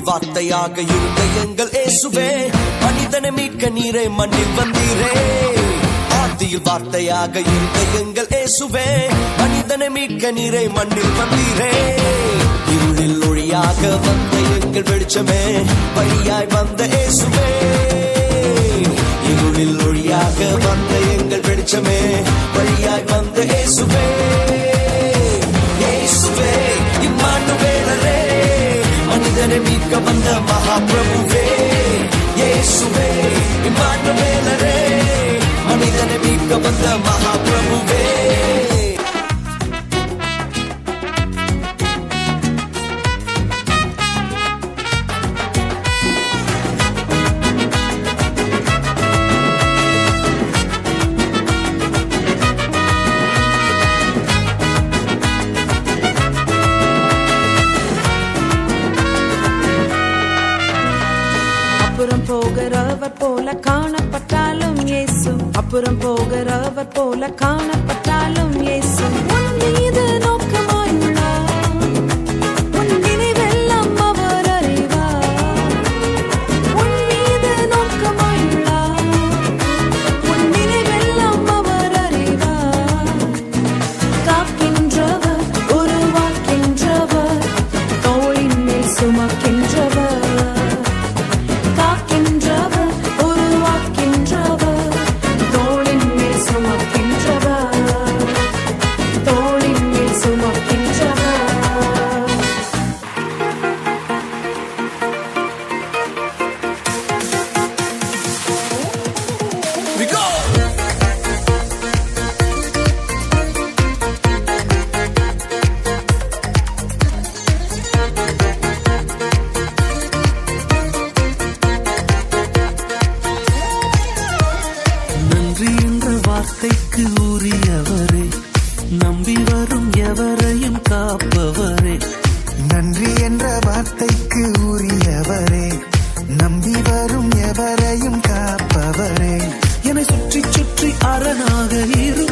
வார்த்தையாக இருந்த எங்கள் இயேசுவே மனிதனை மீட்க நீரே மண்ணில் வந்தீரே. ஆதியில் வார்த்தையாக இருந்த எங்கள் இயேசுவே மனிதனை மீட்க நீரை மண்ணில் வந்தீரே. இருளில் ஒளியாக வந்த எங்கள் வெளிச்சமே வழியாய் வந்த இயேசுவே. இருளில் ஒளியாக வந்த எங்கள் வெளிச்சமே வழியாய் வந்த இயேசுவே இயேசுவே. மீட்க வந்த போகிறவர் போல காணப்பட்டாலும் இயேசு. அப்புறம் போகிறவர் போல காணப்பட்டாலும் இயேசு. மீது உரியவரே நம்பி வரும் எவரையும் காப்பவரே. நன்றி என்ற வார்த்தைக்கு உரியவரே நம்பி வரும் எவரையும் காப்பவரே. என சுற்றி சுற்றி அரணாக இருக்கும்